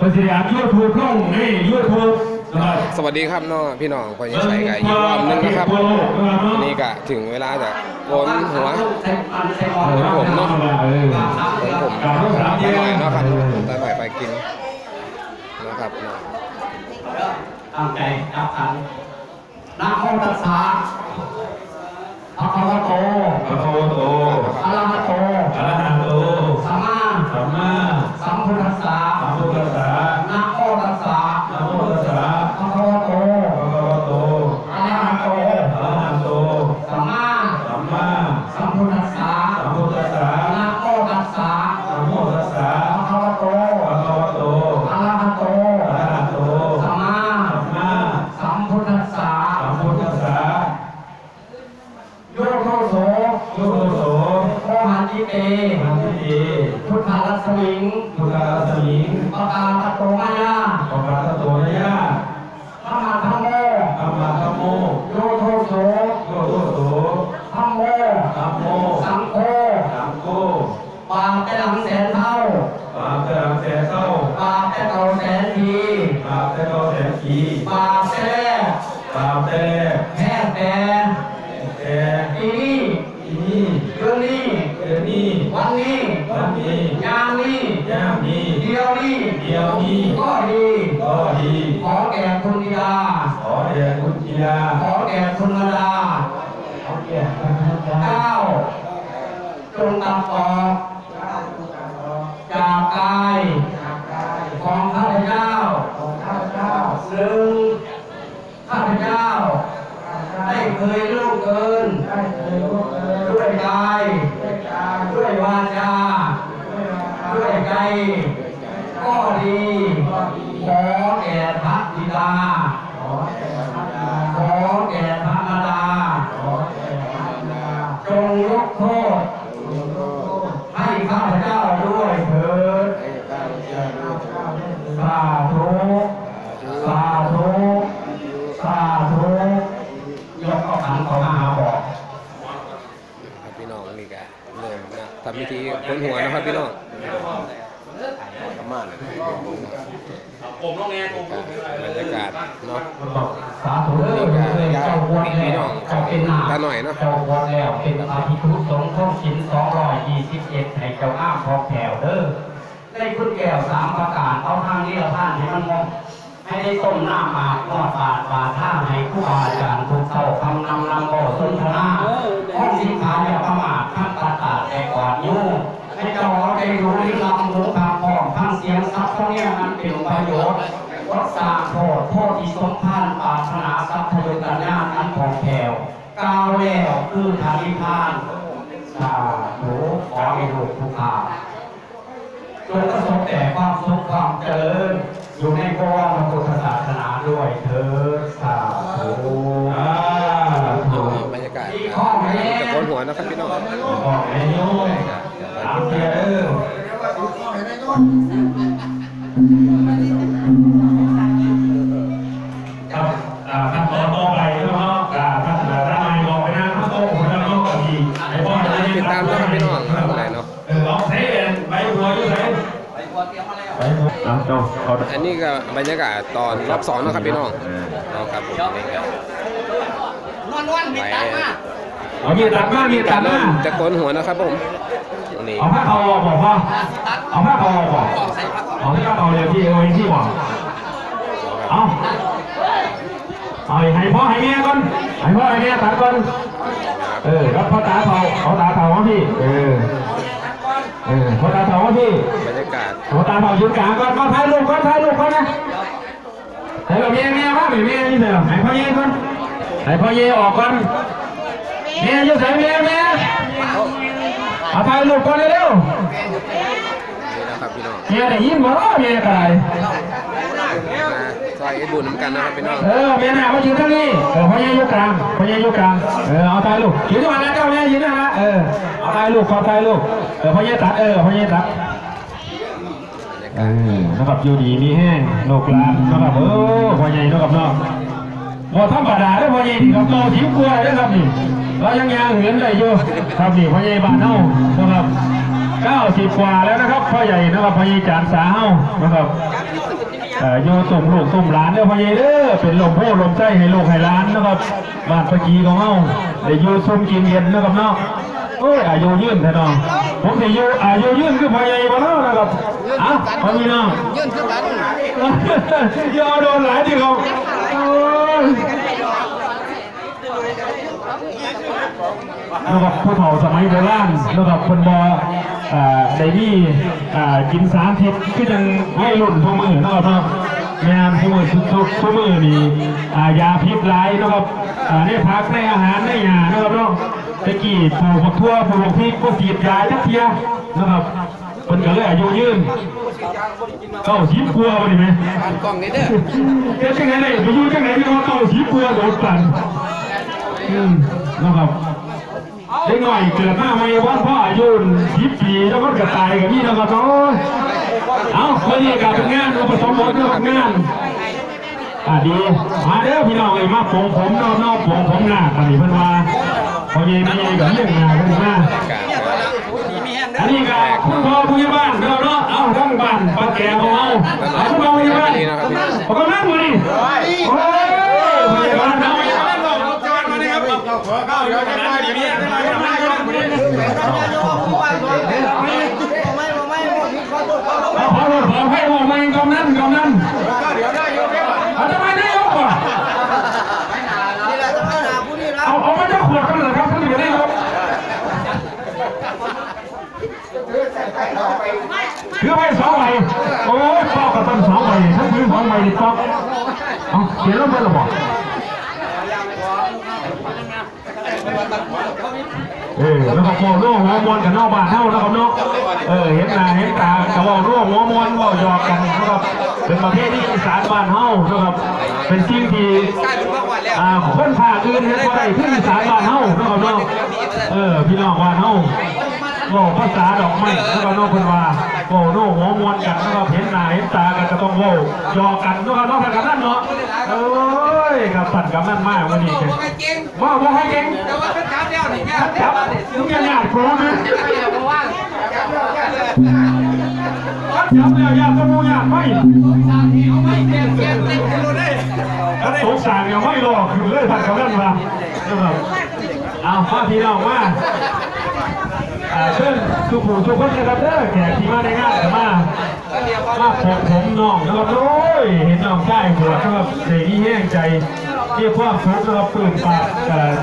เพิ่นสิได้อัดยูทูบลงในยูทูบนะครับสวัสดีครับน้องพี่น้องพอยังใส่ไก่อีกรอบหนึงนะครับทั่วโลกนะครับเนาะนี่ก็ถึงเวลาจะโกนหัวเออผมเนาะเออของผมกราบพระสามตาแยหน่อยกเนาะครับตาหน่อยไปกินนะครับเนาะตั้งใจรับขันนะโมตัสสะภะคะวะโต พระโคโต อะระหะโต อะระหะโต สัมมา สัมมา สัมพุทธัสสะ สัมพุทธัสสะ นะโมตัสสะ นะโมตัสสะ ภะคะวะโต พระโคโต อะระหะโต อะระหะโต สัมมา สัมมา สัมพุทธัสสะ สัมพุทธัสสะ นะโมตัสสะ นะโมตัสสะ ภะคะวะโต พระโคโต อะระหะโต อะระหะโต สัมมา สัมมา สัมพุทธัสสะ สัมพุทธัสสะ โยโทโส โยโส โมหันติเต มันทิฏฐิ พุทธาลัสมิง พุทธาสมิง ปะกาตโตมายา ปปาตโตยยะ ธรรมะธรรมโม ธรรมะธัมโม โยโทโส โยโตโสธรรมโมธัมโมสังโฆสังโฆบาปแต่หลังแสนเท่าบาปแต่หลังแสนเศร้าบาปแต่เก่าแสนทีบาปแต่เก่าแสนทีบาแต่แรกบาแต่แค่แต่แต่ปีนี้อีนี้เดือนนี้เดือนนี้วันนี้วันนี้ยามนี้ยามนี้เดียวนี้เดียวนี้ก็ดีก็ดีขอแก่คุณดาขอแด่คุณจิยาขอแก่คุณมารดา ขอแด่คุณพระเจ้าเก้าจงตัดออกจากกายของข้าพเจ้าหนึ่งข้าพเจ้า ได้เคยล่วงเกิน ด้วยกายด้วยวาจา ด้วยใจก็ดีขอแก่พระบิดา แก่พระมารดาจงยกโทษให้ข้าพเจ้าด้วยเถิดสาธุสาธุสาธุยกเอาขันเขามาหาบอกครับพี่น้องนี่ก็เริ่มนะทำพิธีโกนหัวนะครับพี่น้องประมาณนี้ผมลงแง่ผมบรรยากาศเนาะสาธุเด้อเจ้าบวชแล้วเจ้าเป็นนาตาหน่อยเนาะเจ้าบวชแล้วเป็นพระภิกษุสงฆ์ท้องถิ่น221ให้เจ้าอ้ามพอกแถวเด้อได้คุณแก้วสามประการเอาทางนี้ละท่านให้มันมองให้ได้ต้มน้ำอาบนอดบาดบาดท่าให้ครู่บาอาจารย์ทุกเต้าคำนำนำโอสนทนาข้อสินค้าอย่าประมาทท่านตัดตัดแต่ก่อนยู่ให้เจ้าเอาใจรู้ลิ้นลำหูทางพองทั้งเสียงซับเขาเนี่ยนั้นเป็นประโยชน์ รักษาโทษโทษที่สมพานปรารถนาทรัพย์ทะยุกันญาณนั้นของแถวกาวแล้วคือทานิพพานสาธุขอให้ลูกทุกขาจงประสบแต่ความสุขความเจริญอยู่ในกองพระพุทธศาสนาด้วยเถิดสาธุอ่าเอาบรรยากาศจะโกนหัวนะครับพี่น้องบอกให้โยมตามเสียเด้อครับ อาเจ้าเอาอันนี้ก็บรรยากาศตอนรอบสองนะครับพี่น้องเอาครับผมนี่ก็นอนวันมีตังมาเอามีตัดมามีตัดมาจะโกนหัวนะครับผมนี่เอาผ้าเขาออกบอกพ่อเอาผ้าเขาออกบอกเอาที่ผ้าเขาเลยพี่เอาไว้ที่บอกเอาเอาให้พ่อให้แม่ก่อนให้พ่อให้แม่ตัดก่อนเออแล้วพ่อตาเขาเขาตาเขาของพี่เออ เออพ่อตาเขาของพี่บรรยากาศเขาตาเขายืนกลางก่อนก่อนถ่ายรูปก่อนถ่ายรูปก่อนนะให้เราแม่แม่ว่าแม่แม่นี่เถอะให้พ่อเย่ก่อนให้พ่อเย่ออกก่อนแม่อยู่ไหนแม่แม่เอาถ่ายรูปก่อนเร็วๆนี่นะครับพี่น้องเมียได้ยินบ่เนาะเมียก็ได้มาซ อยไอ้บุญน้ำกันนะครับพี่น้องเออเมียน่ะมายืนตรงนี้เออพ่อใหญ่ยู่กลางพ่อใหญ่อยู่กลางเออเอาตายลูกยืนที่วันนั้นเจ้าเมียยืนนะฮะเออเอาตายลูกขอตายลูกเออพ่อใหญ่ตัดเออพ่อใหญ่ตัดเออนะครับอยู่ดีมีแห้งโลกลานนะครับเออพ่อใหญ่นะครับเนาะบ่ธรรมดาเด้อพ่อใหญ่นี่ครับโตถิวกลัวเด้อครับนี่เรายังยางเหินได้อยู่ครับนี่พ่อใหญ่บ้านเฮานะครับ90กว่าแล้วนะครับพ่อใหญ่นะครับพ่อใหญ่จานสาเฮานะครับ อ่ออยู่ตุ่มลูกตุ่มหลานเด้อพ่อใหญ่เด้อเป็นลมโพลมใจให้ลูกให้หลานนะครับบ้านปะกีของเฮาได้อยู่ซุ่มกินเย็นนะครับเนาะโอ้ยอายุยืนแท้เนาะผมสิอยู่อายุยืนคือพ่อใหญ่บ่เนาะนะครับเอ้าพ่อพี่น้องยื่นขึ้นกันยอโดนหลายทีครับโอ้ย นะครับผู้เฒ่าสมัยโบราณนะครับคนบออ่าไดนี่อ่ากินสารทิพย์คือจังให้รุ่นพวกมือนะครับเนาะแม่นพวกมือทุกทุกพวกมือนี่อ่ายาพิษร้ายนะครับอ่าในพักในอาหารในยานะครับเนาะตะกี้ปลูกผักทั่วปลูกพริกก็สีดยาจักเทียนะครับเป็นก็เลยอายุยืนเก้าสิบกลัววะนี่ไหมผ่านกล้องนี้เด้อเอ๊ะจังไหนเลยไปอยู่จังไหนที่ว่าเก้าสิบกลัวโดนปั่นอืมนะครับ เด็กหน่อยเกิดมาไม่ว่าพ่ออายุสิบปีแล้วก็กระตายกับพี่นะครับโอ้ยเอาคนนี้กับงานอุปสมบทเรื่องานอะดีมาเด้อพี่น้องไอ้มาผมผมนอกนอกผมผมหน้าตอนนี้เพิ่นว่าพอเย็นเย็นกับเรื่องงานเพิ่นมาอันนี้ก็คุณพ่อผู้ใหญ่บ้านเราเนาะเอาทั้งบ้านป้าแก่ของเราเอาคุณพ่อผู้ใหญ่บ้านผมก็นั่งมาดิโอ้ยผู้ใหญ่บ้านเราผู้ใหญ่บ้านเราจอนมาดิครับขอเข้าเดี๋ยวจะมาดีๆจะมาจะมาจะมาเอาขอโทษขอให้บอกมากำนันกำนันเอาทำไมได้ยกก่อนเอาเอามาจะขวดกันเหรอครับท่านอยู่ได้ยก คือไปสองใบโอ้ยปอกกับต้นสองใบถ้าคือสองใบนี่ปอกเอาเขียนลงไปหรือเปล่าเออแล้วก็โมโน่หัวมวนกับนอกบ้านเท่านะครับเนาะเออเห็นหน้าเห็นตากระบอกร่วงหัวมวนก็หยอกกันนะครับเป็นประเภทที่อีสานบ้านเฮานะครับเป็นสิ่งที่ใกล้ถึงมากกว่อ่าคนภาคอื่นเห็นว่าได้ที่อีสานบ้านเฮานะครับเนาะเออพี่น้องบ้านเฮา บอกภาษาดอกไม้แล้วก็น้องคนวาโอ้โน่หัวมวนกันแล้วก็เห็นหน้าเห็นตากันก็ต้องโว้ยอกันแล้วก็น้องกันนั่นเนาะโอ้ยกับสั่นกับนั่นมากวันนี้บอกให้เก่งว่าว่าให้เก่งแต่ว่าเป็นจับเดียวนี่แม่จับมึงอย่าหยาดโกงนะเพราะว่าจับแค่เลยจับจับแล้วยาดก็มูหยาดไม่เอาไม่เก่งเก่งเต็มที่รู้ได้แล้วสงสารยังไม่รอคือเลยสั่นกับนั่นมาเอาพ่อพี่น้องมาอ่า เชิญทุกผู้ทุกคนนะครับเด้อแขกที่มาในงานกันมามาผมผมน้องนะครับโอ้ยเห็นน้องใกล้หัวครับเสียงแห้งใจเรียกความสุขนะครับตื่นปาก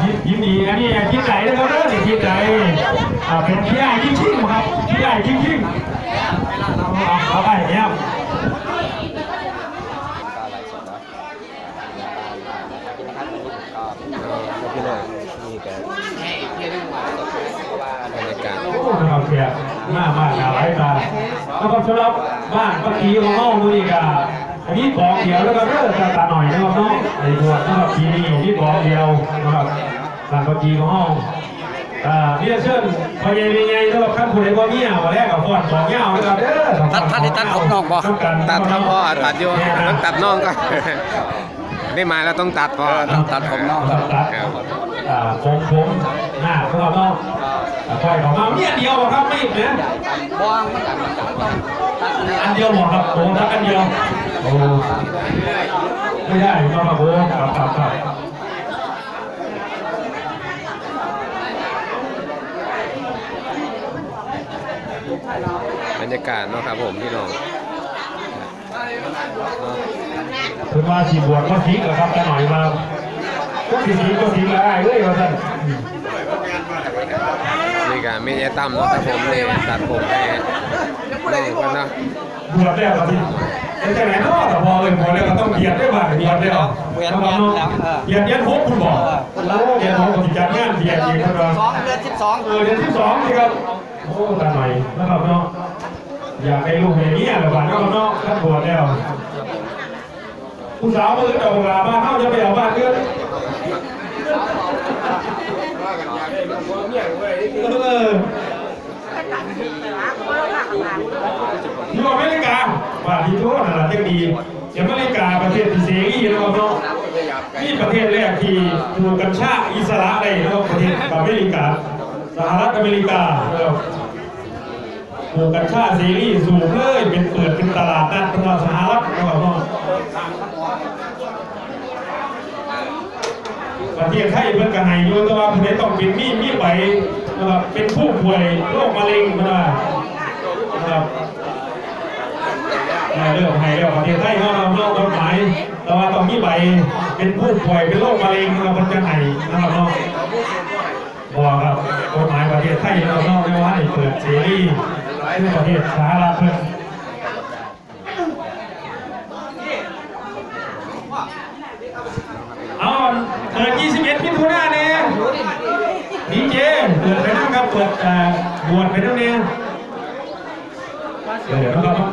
ยิ้มยิ้มดีอันนี้ยิ้มใจนะครับเด้อยิ้มใจอ่าเป็นพี่ใหญ่ยิ้มชิ่งครับพี่ใหญ่ยิ้มชิ่งเอาเอาไปเนี่ย พี่น้องนี่ก็บรรยากาศ โอ้นะครับ เสียมากมากหลายตาแล้วก็สำหรับบ้านปักกีของน้องมืออีกอะอันนี้กองเดียวแล้วก็เด้อตาตาหน่อยนะครับน้องในตัวนะครับทีนี้ที่กองเดียวนะครับบ้านปักกีของน้องอ่าเนี่ยเชิญพอใหญ่เป็นไงสำหรับขั้นผู้ใดบ่มีอะมาแรกกับฟอนสองเงานะครับเด้อตัดท่านที่ตัดผมน้องบ่ตัดครับพ่อตัดอยู่ต้องตัดน้องก่อนได้มาแล้วต้องตัดพ่อต้องตัดผมน้องตัดตัดครับอ่าผมผมหน้าของเราเนาะอ่า ปล่อยของเราเนี่ยเดียวครับไม่อีกนะวางมันจับมันจับต้องตัดอันนี้อันเดียวหมดครับโอ้ทักอันเดียวโอ้ไม่ได้ก็มาโอ้ครับครับครับบรรยากาศเนาะครับผมพี่น้องคือว่าสีบวชก็ทิ้งเหรอครับแต่หน่อยมาก็สีทิ้งก็ทิ้งแล้วได้เลยว่าท่าน นี่ก็ไม่ใช่ตั้มเนาะครับผมเลยตัดผมให้น้องกันเนาะบวชแล้วครับพี่เป็นจังไหนเนาะแต่พอเลยพอแล้วก็ต้องเหยียดได้บ้างเหยียดได้หรอเหยียดเหยียดเหยียดหกคุณบอกโอ้เหยียดหกก็ติดจัดงานเหยียดอีกครับสองเดือนสิบสองเออเดือนที่สองนี่ครับโอ้ตาหน่อยนะครับเนาะอยากได้ลูกอย่างนี้แหละบ้านก็เนาะท่าบวชแล้วผู้สาวมือเอาเวลาบ้านเข้าจะไปเอาบ้านเพื่อน เออที่บอกอเมริกาว่าที่ทั่วนั่นแหละจะดีอเมริกาประเทศที่เสรีนะครับเนาะนี่ประเทศแรกที่ถูกกัญชาอิสระได้นะครับประเทศอเมริกา สหรัฐอเมริกาปลูกกัญชาเสรีสูงเลยเป็นเปิดเป็นตลาดนัดตลาดสหรัฐนะครับเนาะ ประเทศไทยเพิ่นก็ให้อยู่แต่ว่าเพิ่นได้ต้องเป็นมีมีใบนะครับเป็นผู้ป่วยโรคมะเร็งนะครับนะครับอ่าเรื่องให้แล้วประเทศไทยเขาเราเนาะกฎหมายแต่ว่าต้องมีใบเป็นผู้ป่วยเป็นโรคมะเร็งนะครับเพิ่นจะให้นะครับเนาะบอกครับกฎหมายประเทศไทยเราเนาะไม่ว่าให้เปิดเสรีในประเทศสหรัฐเพิ่นเอาเปิด21มิถุนายนเนี่ยดี เจเปิดไปนั่งครับเปิดอ่าบวชไปนั่งเนี่ยเดี๋ยวนะครับ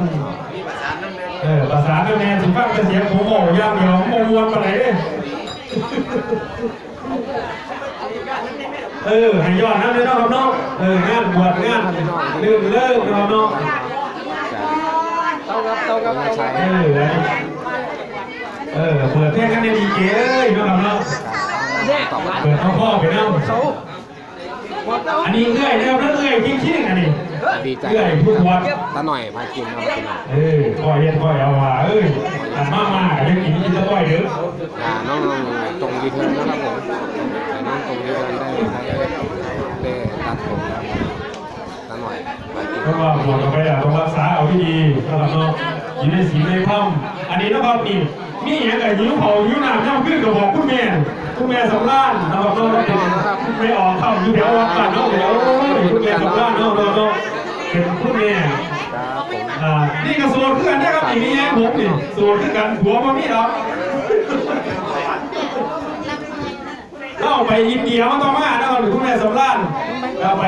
เออประสานด้วยแม่ถึงฟังแต่เสียงผมบอกอย่างเดียวโมวนไปไหนเด้เออให้ยอดนะเลยเนาะครับเนาะเอองานบวชงานลืมเลิกนะครับเนาะเต้าครับเต้าครับมาใช้เออเออเปิดเพลงกันในดีเจเอ้ยเนาะครับเนาะต่อมาเปิดพ่อพ่อไปนั่ง อันนี้เอื้อยนะครับเอื้อยทิ้งทิ้งอันนี้ดีใจเอื้อยพูดวัดตาหน่อยพากินครับพี่น้องเออพ่อเฮ็ดพ่อเอาว่าเอ้ยอันมามาก็ยังกินกินตะก้อยเด้ออ่าน้องๆตรงดีเทิร์นนะครับผมแต่น้องตรงดีเทิร์นได้ใช้ได้ตัดผมตาหน่อยพากินเพราะว่าบวชออกไปอะต้องรักษาเอาที่ดีนะครับเนาะอยู่ในศีลในธรรมอันนี้นะครับนี่มีอย่างกับหิวเขาหิวน้ำย่ำขึ้นกับบอกคุณแม่ คุณแม่สำรานะครับเนาะไม่ออกเข้าอยู่แถววัดบ้านเนาะเดี๋ยวคุณแม่สำรานเนาะเนาะเนาะเป็นคุณแม่นี่ก็โสดคือนได้ครับอีนี่ไงผมนี่โสดคือกันหัวมามีดอกเล่าไปอินเดียมาต่อมานะครับคุณแม่สำรานเอาไป